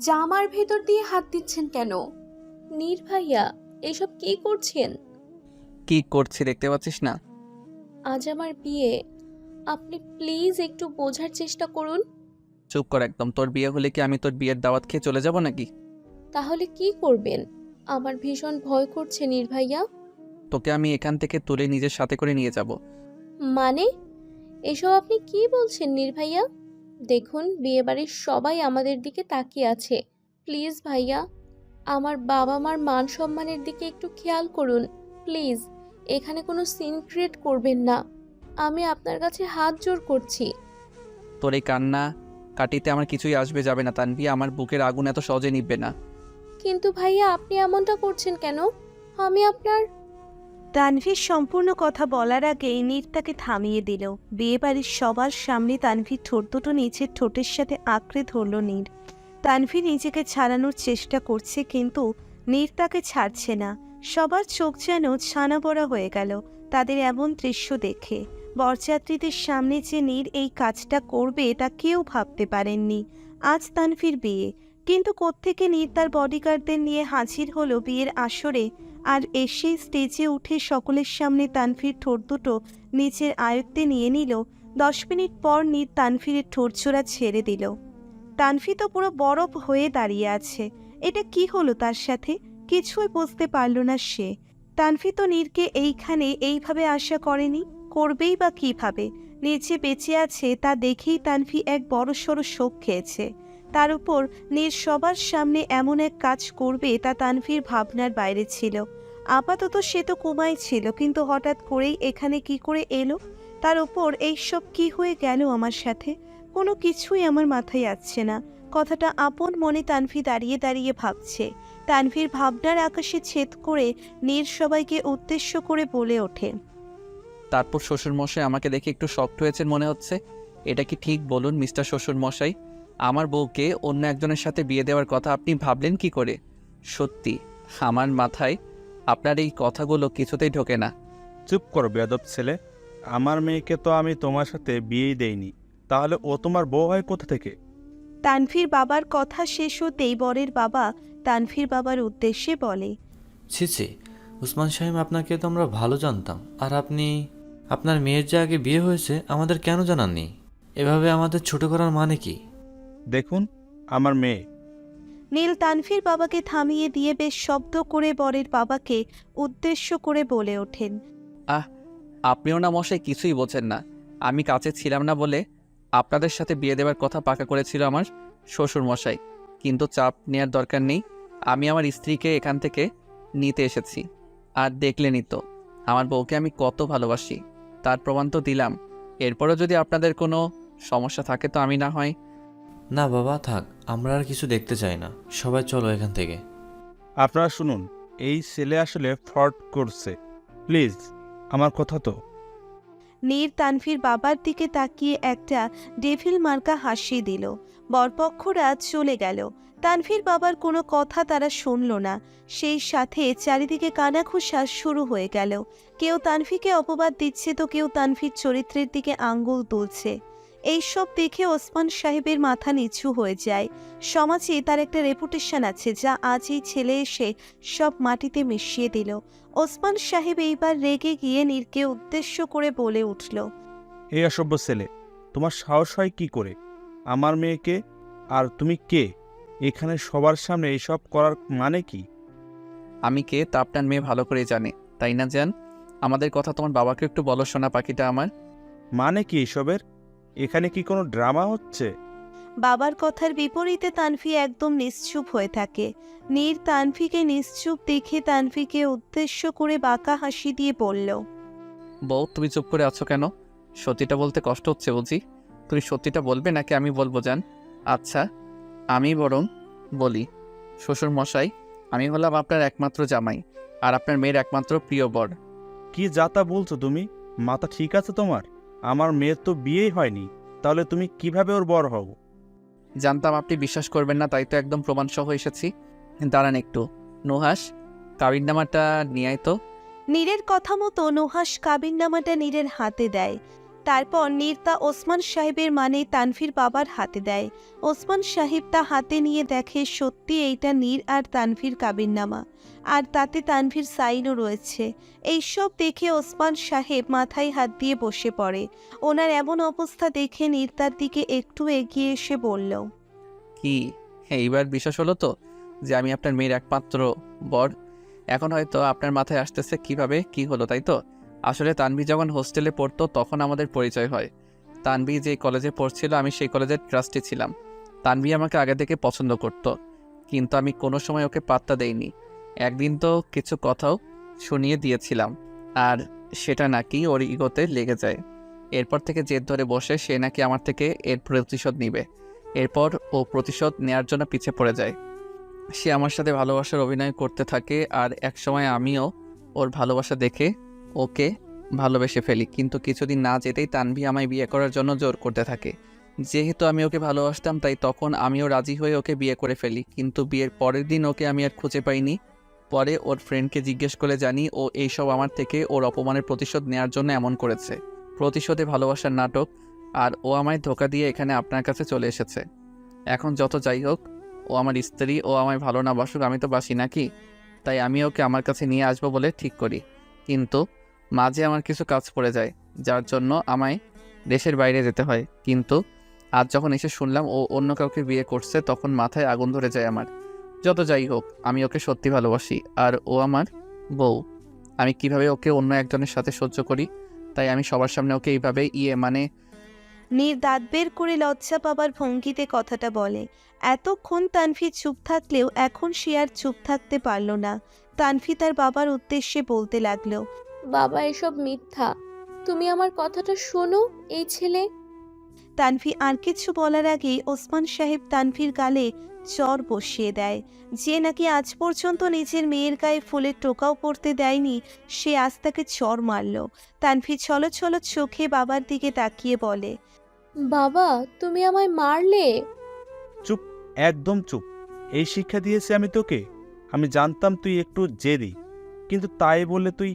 জামার ভেতর দিয়ে হাত দিচ্ছেন কেন? নীর ভাইয়া এসব কি করছেন? কি করছি দেখতে পাচ্ছিস না? আজ আমার বিয়ে। আপনি প্লিজ একটু বোঝার চেষ্টা করুন। চুপ কর একদম তোর বিয়ে হলে কি আমি তোর বিয়ের দাওয়াত খেয়ে চলে যাব নাকি? তাহলে কি করবেন? আমার ভীষণ ভয় করছে নীর ভাইয়া। তোকে আমি এখান থেকে তুলে নিজের সাথে করে নিয়ে যাব। মানে? এসব আপনি কি বলছেন নীর ভাইয়া? দেখুন বিয়েবাড়ির সবাই আমাদের দিকে তাকিয়ে আছে। প্লিজ ভাইয়া আমার বাবা মার মান সম্মানের দিকে একটু খেয়াল করুন প্লিজ। এখানে কোনো সিন ক্রিয়েট করবেন না। আমি আপনার কাছে হাত জোর করছি। তোর এই কান্না কাটিতে আমার কিছুই আসবে যাবে না তানভি। আমার বুকের আগুন এত সহজে নিববে না। কিন্তু ভাইয়া আপনি এমনটা করছেন কেন? আমি আপনার তানভীর সম্পূর্ণ কথা বলার আগেই নীর তাকে থামিয়ে দিল। বিয়েবাড়ির সবার সামনে তানভীর ঠোঁট দুটো নিচের ঠোঁটের সাথে আঁকড়ে ধরল নীর। তানভীর নিজেকে ছাড়ানোর চেষ্টা করছে কিন্তু নীর তাকে ছাড়ছে না। সবার চোখ যেন ছানা বড়া হয়ে গেল তাদের এমন দৃশ্য দেখে। বরযাত্রীদের সামনে যে নীর এই কাজটা করবে তা কেউ ভাবতে পারেননি। আজ তানভীর বিয়ে। কিন্তু কোত্থেকে নীর তার বডিগার্ডদের নিয়ে হাজির হলো বিয়ের আসরে? আর এসে স্টেজে উঠে সকলের সামনে তানফির ঠোঁট দুটো নিচের আয়ত্তে নিয়ে নিল। দশ মিনিট পর নীর তানফিরের ঠোঁটছোড়া ছেড়ে দিল। তানফি তো পুরো বরফ হয়ে দাঁড়িয়ে আছে। এটা কি হলো তার সাথে? কিছুই বুঝতে পারল না সে। তানফি তো নীরকে এইখানে এইভাবে আশা করেনি। করবেই বা কীভাবে? নিচে বেঁচে আছে তা দেখেই তানফি এক বড় সড়ো শোক খেয়েছে। তার উপর নীর সবার সামনে এমন এক কাজ করবে তা তানভীর ভাবনার বাইরে ছিল। আপাতত সে তো কুমাই ছিল, কিন্তু হঠাৎ করেই এখানে কি করে এলো? তার উপর এইসব কি হয়ে গেল আমার সাথে? কোনো কিছুই আমার মাথায় আসছে না। কথাটা আপন মনে তানভি দাঁড়িয়ে দাঁড়িয়ে ভাবছে। তানভীর ভাবনার আকাশে ছেদ করে নীর সবাইকে উদ্দেশ্য করে বলে ওঠে। তারপর শ্বশুরমশাই আমাকে দেখে একটু শক্ট হয়েছেন মনে হচ্ছে। এটা কি ঠিক? বলুন মিস্টার শ্বশুরমশাই। আমার বউকে অন্য একজনের সাথে বিয়ে দেওয়ার কথা আপনি ভাবলেন কি করে? সত্যি আমার মাথায় আপনার এই কথাগুলো কিছুতেই ঢোকে না। চুপ করো বেয়াদব ছেলে। আমার মেয়েকে তো আমি তোমার সাথে বিয়েই দেইনি। তাহলে ও তোমার বউ হয় কোথা থেকে? তানভীর বাবার কথা শেষ হতেই বরের বাবা তানভীর বাবার উদ্দেশ্যে বলে ছি ছি উসমান সাহেব আপনাকে তো আমরা ভালো জানতাম। আর আপনি আপনার মেয়ের যে আগে বিয়ে হয়েছে আমাদের কেন জানাননি? এভাবে আমাদের ছোট করার মানে কি? দেখুন আমার মেয়ে। নীল তানভীর বাবাকে থামিয়ে দিয়ে বেশ শব্দ করে বরের বাবাকে উদ্দেশ্য করে বলে ওঠেন। আহ আপনিও না মশাই কিছুই বোঝেন না। আমি কাছে ছিলাম না বলে আপনাদের সাথে বিয়ে দেওয়ার কথা পাকা করেছিল আমার শ্বশুর মশাই। কিন্তু চাপ নেওয়ার দরকার নেই। আমি আমার স্ত্রীকে এখান থেকে নিতে এসেছি। আর দেখলেনই তো আমার বউকে আমি কত ভালোবাসি। তার প্রমাণ তো দিলাম। এরপরও যদি আপনাদের কোনো সমস্যা থাকে তো আমি না হয় না বাবা থাক। আমরা আর কিছু দেখতে চাই না। সবাই চলো এখান থেকে। আপনারা শুনুন এই ছেলে আসলে ফ্রড করছে। প্লিজ আমার কথা তো নীর তানফির বাবার দিকে তাকিয়ে একটা ডেভিল মার্কা হাসি দিল। বরপক্ষরা চলে গেল। তানফির বাবার কোনো কথা তারা শুনল না। সেই সাথে চারিদিকে কানাঘুষা শুরু হয়ে গেল। কেউ তানফিকে অপবাদ দিচ্ছে তো কেউ তানফির চরিত্রের দিকে আঙ্গুল তুলছে। এইসব দেখে ওসমান সাহেবের মাথা নিচু হয়ে যায়। সমাজে তার একটা রেপুটেশন আছে যা আজ এই ছেলে এসে সব মাটিতে মিশিয়ে দিল। ওসমান সাহেব এইবার রেগে গিয়ে নীরকে উদ্দেশ্য করে বলে উঠল এই অসভ্য ছেলে তোমার সাহস হয় কি করে? আমার মেয়েকে? আর তুমি কে? এখানে সবার সামনে এইসব করার মানে কি? আমি কে তা আপনার মেয়ে ভালো করে জানে তাই না জান? আমাদের কথা তোমার বাবাকে একটু বলো শোনা পাখিটা আমার। মানে কি এসবের এখানে কি কোনো ড্রামা হচ্ছে? বাবার কথার বিপরীতে তানফি একদম নিশ্চুপ হয়ে থাকে। নীর তানফিকে নিশ্চুপ দেখে তানফিকে উদ্দেশ্য করে বাঁকা হাসি দিয়ে বলল বউ তুমি চুপ করে আছো কেন? সত্যিটা বলতে কষ্ট হচ্ছে বুঝি? তুমি সত্যিটা বলবে নাকি আমি বলব জান? আচ্ছা আমি বরং বলি শ্বশুর মশাই আমি হলাম আপনার একমাত্র জামাই আর আপনার মেয়ের একমাত্র প্রিয় বর। কি যা তা বলছো তুমি? মাথা ঠিক আছে তোমার? আমার মেয়ের তো বিয়েই হয়নি তাহলে তুমি কীভাবে ওর বর হও? জানতাম আপনি বিশ্বাস করবেন না তাই তো একদম প্রমাণসহ এসেছি। দাঁড়ান একটু। নুহাস কাবিননামাটা নিয়ে আয় তো। নীরের কথা মতো নুহাস কাবিননামাটা নীরের হাতে দেয়। তারপর নির্তা ওসমান সাহেবের মানে তানভীর বাবার হাতে দেয়। ওসমান সাহেব তা হাতে নিয়ে দেখে সত্যি এইটা নীর আর তানভীর কাবিননামা। আর তাতে তানভীর সাইনও রয়েছে। এইসব দেখে ওসমান সাহেব মাথায় হাত দিয়ে বসে পড়ে। ওনার এমন অবস্থা দেখে নির্তার দিকে একটু এগিয়ে এসে বলল, কি? এইবার বিশ্বাস হলো তো যে আমি আপনার মেয়ের একমাত্র বর? এখন হয়তো আপনার মাথায় আসতেছে কীভাবে, কি হলো, তাই তো? আসলে তানভি যখন হোস্টেলে পড়তো তখন আমাদের পরিচয় হয়। তানভি যে কলেজে পড়ছিল আমি সেই কলেজের ট্রাস্টি ছিলাম। তানভি আমাকে আগে থেকে পছন্দ করত, কিন্তু আমি কোনো সময় ওকে পাত্তা দেইনি। একদিন তো কিছু কথাও শুনিয়ে দিয়েছিলাম, আর সেটা নাকি ওর ইগোতে লেগে যায়। এরপর থেকে জেদ ধরে বসে সে নাকি আমার থেকে এর প্রতিশোধ নিবে। এরপর ও প্রতিশোধ নেয়ার জন্য পিছে পড়ে যায়। সে আমার সাথে ভালোবাসার অভিনয় করতে থাকে, আর একসময় আমিও ওর ভালোবাসা দেখে ওকে ভালোবেসে ফেলি, কিন্তু কিছুদিন না যেতেই তানভি আমায় বিয়ে করার জন্য জোর করতে থাকে। যেহেতু আমি ওকে ভালোবাসতাম, তাই তখন আমিও রাজি হয়ে ওকে বিয়ে করে ফেলি, কিন্তু বিয়ের পরের দিন ওকে আমি আর খুঁজে পাইনি। পরে ওর ফ্রেন্ডকে জিজ্ঞেস করে জানি, ও এইসব আমার থেকে ওর অপমানের প্রতিশোধ নেয়ার জন্য এমন করেছে। প্রতিশোধে ভালোবাসার নাটক, আর ও আমায় ধোকা দিয়ে এখানে আপনার কাছে চলে এসেছে। এখন যত যাই হোক, ও আমার স্ত্রী, ও আমায় ভালো না বাসুক, আমি তো বাসি নাকি? তাই আমি ওকে আমার কাছে নিয়ে আসব বলে ঠিক করি। কিন্তু মাঝে আমার কিছু কাজ পড়ে যায়, যার জন্য আমায় দেশের বাইরে যেতে হয়। কিন্তু আজ যখন এসে শুনলাম ও অন্য কাউকে বিয়ে করছে, তখন মাথায় আগুন ধরে যায় আমার। যত যাই হোক, আমি ওকে সত্যি ভালোবাসি, আর ও আমার বউ। আমি কীভাবে ওকে অন্য একজনের সাথে সহ্য করি? তাই আমি সবার সামনে ওকে এইভাবে ইয়ে মানে নীর দাঁত বের করে লজ্জা পাবার ভঙ্গিতে কথাটা বলে। এতক্ষণ তানফি চুপ থাকলেও এখন সে আর চুপ থাকতে পারল না। তানভি তার বাবার উদ্দেশ্যে বলতে লাগল বাবা এসব মিথ্যা। তুমি আমার কথাটা শোনো এই ছেলে। তানভি আর কিছু বলার আগেই ওসমান সাহেব তানভীর গালে চর বসিয়ে দেয়। যে নাকি আজ পর্যন্ত নিজের মেয়ের গায়ে ফুলের টোকাও পড়তে দেয়নি সে আজ তাকে চর মারল। তানভি ছলো ছলো চোখে বাবার দিকে তাকিয়ে বলে বাবা তুমি আমায় মারলে? চুপ একদম চুপ। এই শিক্ষা দিয়েছি আমি তোকে। আমি জানতাম তুই একটু জেদি। কিন্তু তাই বলে তুই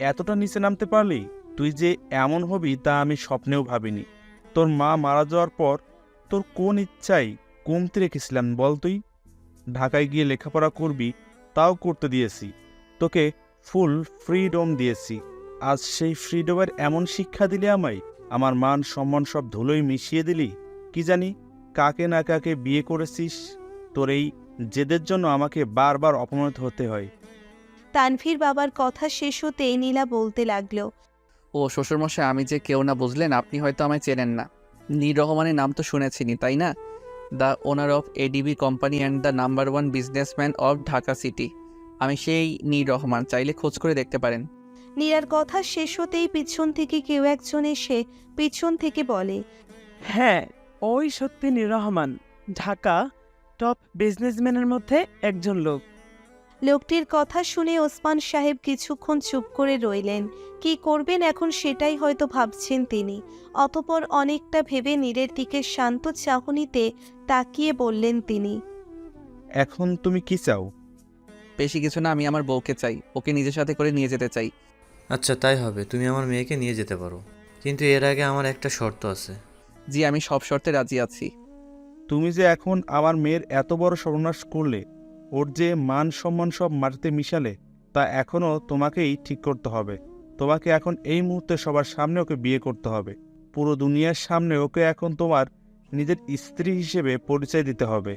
এতটা নিচে নামতে পারলি? তুই যে এমন হবি তা আমি স্বপ্নেও ভাবিনি। তোর মা মারা যাওয়ার পর তোর কোন ইচ্ছাই কমতে রেখেছিলাম বল তুই? ঢাকায় গিয়ে লেখাপড়া করবি, তাও করতে দিয়েছি। তোকে ফুল ফ্রিডম দিয়েছি। আজ সেই ফ্রিডমের এমন শিক্ষা দিলে আমায়, আমার মান সম্মান সব ধুলোই মিশিয়ে দিলি। কি জানি কাকে না কাকে বিয়ে করেছিস? তোর এই জেদের জন্য আমাকে বারবার অপমানিত হতে হয়। তানভীর বাবার কথা শেষ হতেই নীলা বলতে লাগল ও শ্বশুরমশাই আমি যে কেউ না বুঝলেন আপনি হয়তো আমায় চেনেন না। নীর রহমানের নাম তো শুনেছিনি তাই না? The owner of ADB company and the number one businessman of Dhaka city আমি সেই নীর রহমান চাইলে খোঁজ করে দেখতে পারেন। নীলার কথা শেষ হতেই পিছন থেকে কেউ একজন এসে পিছন থেকে বলে হ্যাঁ ওই সত্যি রহমান ঢাকা টপ বিজনেসম্যানের মধ্যে একজন লোক। লোকটির কথা শুনে ওসমান সাহেব কিছুক্ষণ চুপ করে রইলেন। কি করবেন এখন সেটাই হয়তো ভাবছেন তিনি। অতপর অনেকটা ভেবে নীরের দিকে শান্ত চাহনিতে তাকিয়ে বললেন তিনি এখন তুমি কি চাও? বেশি কিছু না আমি আমার বউকে চাই। ওকে নিজের সাথে করে নিয়ে যেতে চাই। আচ্ছা তাই হবে। তুমি আমার মেয়েকে নিয়ে যেতে পারো। কিন্তু এর আগে আমার একটা শর্ত আছে। জি আমি সব শর্তে রাজি আছি। তুমি যে এখন আমার মেয়ের এত বড় সর্বনাশ করলে ওর যে মান সম্মান সব মাটিতে মিশালে তা এখনও তোমাকেই ঠিক করতে হবে। তোমাকে এখন এই মুহূর্তে সবার সামনে ওকে বিয়ে করতে হবে। পুরো দুনিয়ার সামনে ওকে এখন তোমার নিজের স্ত্রী হিসেবে পরিচয় দিতে হবে।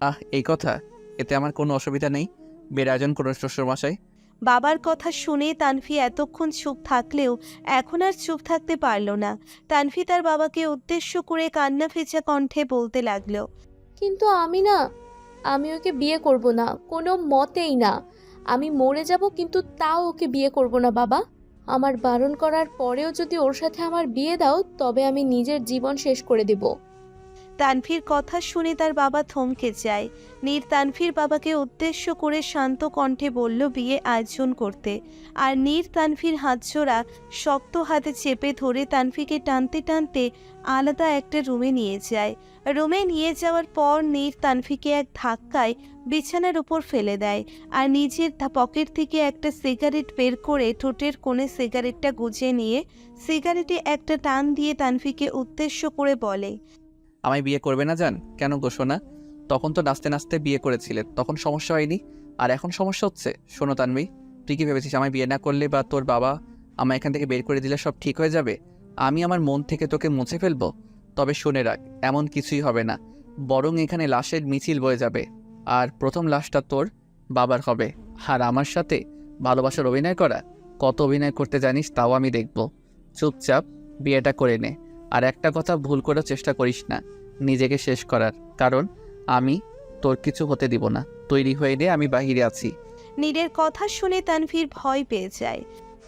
আহ এই কথা? এতে আমার কোনো অসুবিধা নেই। বের আয়োজন করুন শ্বশুরমশাই। বাবার কথা শুনে তানফি এতক্ষণ চুপ থাকলেও এখন আর চুপ থাকতে পারল না। তানফি তার বাবাকে উদ্দেশ্য করে কান্না ভেজা কণ্ঠে বলতে লাগল কিন্তু আমি না আমি ওকে বিয়ে করব না, কোনো মতেই না। আমি মরে যাব কিন্তু তাও ওকে বিয়ে করব না, বাবা। আমার বারণ করার পরেও যদি ওর সাথে আমার বিয়ে দাও, তবে আমি নিজের জীবন শেষ করে দেব। তানভীর কথা শুনে তার বাবা থমকে যায়। নীর তানভীর বাবাকে উদ্দেশ্য করে শান্ত কণ্ঠে বলল, বিয়ে আয়োজন করতে। আর নীর তানভীর হাতজোড়া শক্ত হাতে চেপে ধরে তানভীকে টানতে টানতে আলাদা একটা রুমে নিয়ে যায়। রুমে নিয়ে যাওয়ার পর নীর তানভীকে এক ধাক্কায় বিছানার উপর ফেলে দেয় আর নিজের পকেট থেকে একটা সিগারেট বের করে ঠোঁটের কোণে সিগারেটটা গুজে নিয়ে সিগারেটে একটা টান দিয়ে তানভীকে উদ্দেশ্য করে বলে আমায় বিয়ে করবে না, জান? কেন গো, সোনা? তখন তো নাচতে নাচতে বিয়ে করেছিলে, তখন সমস্যা হয়নি? আর এখন সমস্যা হচ্ছে? শোনো তানবি তুই কি ভেবেছিস আমায় বিয়ে না করলে বা তোর বাবা আমায় এখান থেকে বের করে দিলে সব ঠিক হয়ে যাবে? আমি আমার মন থেকে তোকে মুছে ফেলব। তবে শুনে রাখ, এমন কিছুই হবে না। বরং এখানে লাশের মিছিল বয়ে যাবে। আর প্রথম লাশটা তোর বাবার হবে। আর আমার সাথে ভালোবাসার অভিনয় করা? কত অভিনয় করতে জানিস তাও আমি দেখব। চুপচাপ বিয়েটা করে নে। আর একটা কথা ভুল করার চেষ্টা করিস না। নিজেকে শেষ করার। কারণ আমি তোর কিছু হতে দিব না। তৈরি হয়ে নে, আমি বাহিরে আছি। নীরের কথা শুনে তানভীর ভয় পেয়ে যায়।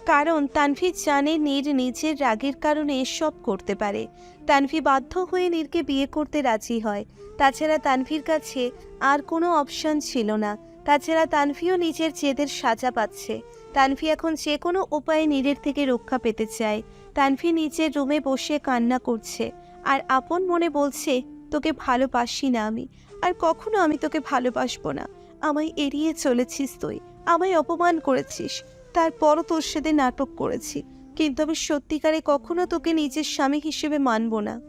কারণ তানভীর জানে নীর নিজের রাগের কারণে এসব করতে পারে। তানভি বাধ্য হয়ে নীরকে বিয়ে করতে রাজি হয়। তাছাড়া তানভীর কাছে আর কোনো অপশন ছিল না। তাছাড়া তানভিও নিজের জেদের সাজা পাচ্ছে। তানভি এখন যে কোনো উপায়ে নীরের থেকে রক্ষা পেতে চায়। তানভি নিচের রুমে বসে কান্না করছে। আর আপন মনে বলছে, তোকে ভালোবাসি না আমি। আর কখনো আমি তোকে ভালোবাসবো না। আমায় এড়িয়ে চলেছিস তুই। আমায় অপমান করেছিস। তারপরও তোর সাথে নাটক করেছি। কিন্তু আমি সত্যিকারে কখনো তোকে নিজের স্বামী হিসেবে মানব না।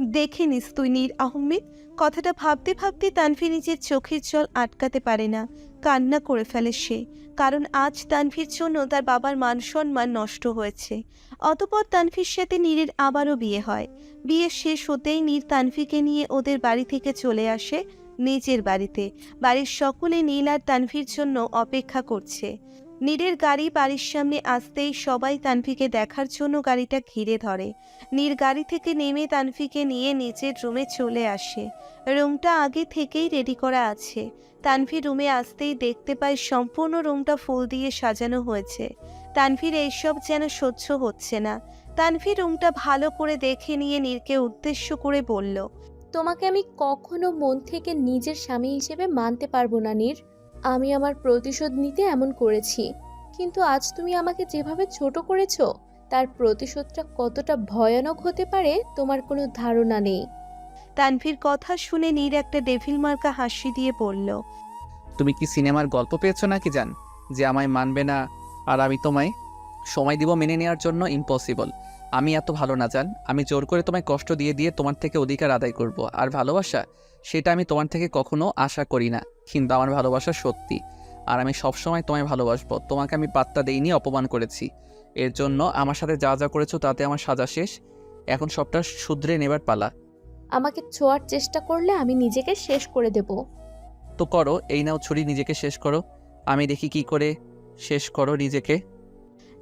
দেখে নিস তুই নীর আহমেদ। কথাটা ভাবতে ভাবতে তানভি নিজের চোখের জল আটকাতে পারে না। কান্না করে ফেলে সে। কারণ আজ তানভির জন্য তার বাবার মান সম্মান নষ্ট হয়েছে। অতপর তানভির সাথে নীরের আবারও বিয়ে হয়। বিয়ে শেষ হতেই নীর তানভিকে নিয়ে ওদের বাড়ি থেকে চলে আসে নিজের বাড়িতে। বাড়ির সকলে নীল আর তানভির জন্য অপেক্ষা করছে। নীরের গাড়ি বাড়ির সামনে আসতেই সবাই তানভিকে দেখার জন্য গাড়িটা ঘিরে ধরে। নীর গাড়ি থেকে নেমে তানভিকে নিয়ে নিজের রুমে চলে আসে। রুমটা আগে থেকেই রেডি করা আছে। তানভি রুমে আসতেই দেখতে পায় সম্পূর্ণ রুমটা ফুল দিয়ে সাজানো হয়েছে। তানভীর এইসব যেন সহ্য হচ্ছে না। তানভি রুমটা ভালো করে দেখে নিয়ে নীরকে উদ্দেশ্য করে বলল, তোমাকে আমি কখনো মন থেকে নিজের স্বামী হিসেবে মানতে পারব না, নীর। আমি আমার প্রতিশোধ নিতে এমন করেছি। কিন্তু আজ তুমি আমাকে যেভাবে ছোট করেছ তার প্রতিশোধটা কতটা ভয়ানক হতে পারে তোমার কোনো ধারণা নেই। তানভীর কথা শুনে নীর একটা ডেভিল মার্কা হাসি দিয়ে বলল তুমি কি সিনেমার গল্প পেয়েছ নাকি জান? যে আমায় মানবে না আর আমি তোমায় সময় দিব মেনে নেওয়ার জন্য ইম্পসিবল আমি এত ভালো না জান। আমি জোর করে তোমায় কষ্ট দিয়ে দিয়ে তোমার থেকে অধিকার আদায় করব। আর ভালোবাসা সেটা আমি তোমার থেকে কখনো আশা করি না। কিন্তু আমার ভালোবাসা সত্যি। আর আমি সবসময় তোমায় ভালোবাসবো। তোমাকে আমি পাত্তা দেইনি অপমান করেছি। এর জন্য আমার সাথে যা যা করেছ তাতে আমার সাজা শেষ। এখন সবটা শুধরে নেবার পালা। আমাকে ছোঁয়ার চেষ্টা করলে আমি নিজেকে শেষ করে দেব। তো করো এই নাও ছুরি নিজেকে শেষ করো। আমি দেখি কি করে শেষ করো নিজেকে।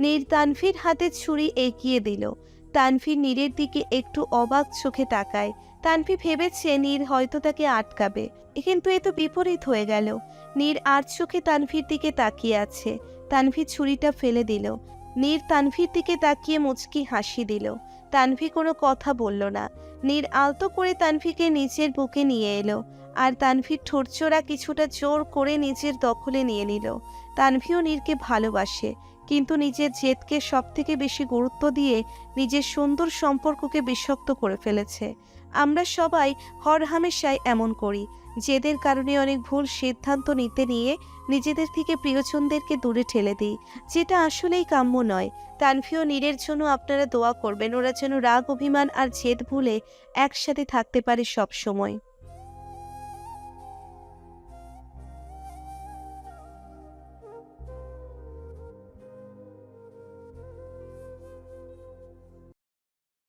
নীর তানভীর হাতে ছুরি এগিয়ে দিল। তানভীর নীরের দিকে একটু অবাক চোখে তাকায়। তানভি ভেবেছে নীর হয়তো তাকে আটকাবে। কিন্তু এ তো বিপরীত হয়ে গেল। নীর আর চোখে তানভীর দিকে তাকিয়ে আছে। তানভি ছুরিটা ফেলে দিল। নীর তানভীর দিকে তাকিয়ে মুচকি হাসি দিল। তানভি কোনো কথা বলল না। নীর আলতো করে তানভিকে নিচের বুকে নিয়ে এলো। আর তানভীর ঠোরচোরা কিছুটা জোর করে নিজের দখলে নিয়ে নিল। তানভিও নীরকে ভালোবাসে। কিন্তু নিজের জেদকে সবথেকে বেশি গুরুত্ব দিয়ে নিজের সুন্দর সম্পর্ককে বিষাক্ত করে ফেলেছে। আমরা সবাই হরহামেশাই এমন করি। যেদের কারণে অনেক ভুল সিদ্ধান্ত নিতে নিয়ে নিজেদের থেকে প্রিয়জনদেরকে দূরে ঠেলে দিই। যেটা আসলেই কাম্য নয়। তানফিও নীরের জন্য আপনারা দোয়া করবেন, ওরা যেন রাগ, অভিমান আর জেদ ভুলে একসাথে থাকতে পারে সব সময়।